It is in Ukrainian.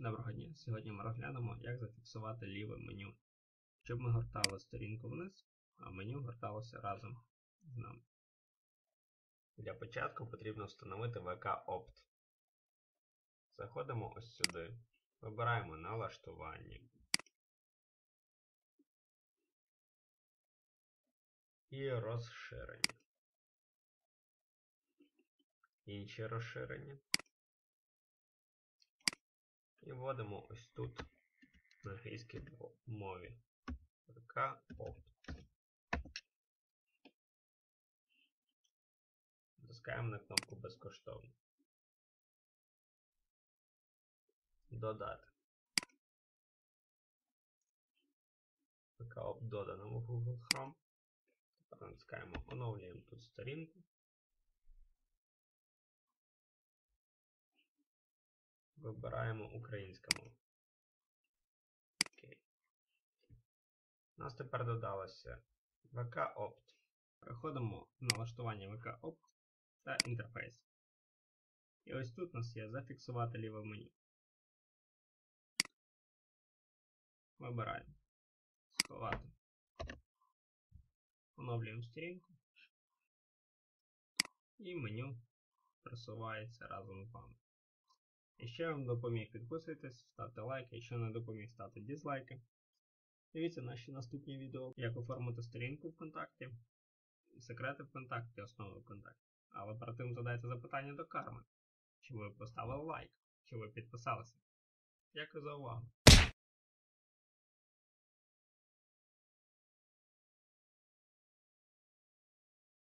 Доброго дня! Сьогодні ми розглянемо, як зафіксувати ліве меню, щоб ми гортали сторінку вниз, а меню горталося разом з нами. Для початку потрібно встановити VK Opt. Заходимо ось сюди, вибираємо налаштування. І розширення. Інші розширення. І вводимо ось тут на англійській мові. VK Opt. Натискаємо на кнопку безкоштовно. Додати. VK Opt додано в Google Chrome. Тепер натискаємо оновлюємо тут сторінку. Вибираємо українська мова. Окей. У нас тепер додалося VK Opt. Переходимо в налаштування VK Opt та інтерфейс. І ось тут у нас є зафіксувати ліве меню. Вибираємо. Сховати. Оновлюємо сторінку. І меню просувається разом з вами. Якщо я вам допоміг, підписуйтесь, ставте лайки, якщо не допоміг, ставте дізлайки. Дивіться наші наступні відео, як оформити сторінку ВКонтакті, секрети ВКонтакті, основи ВКонтакті. Але перед тим задайте запитання до карми. Чи ви поставили лайк, чи ви підписалися. Дякую за увагу.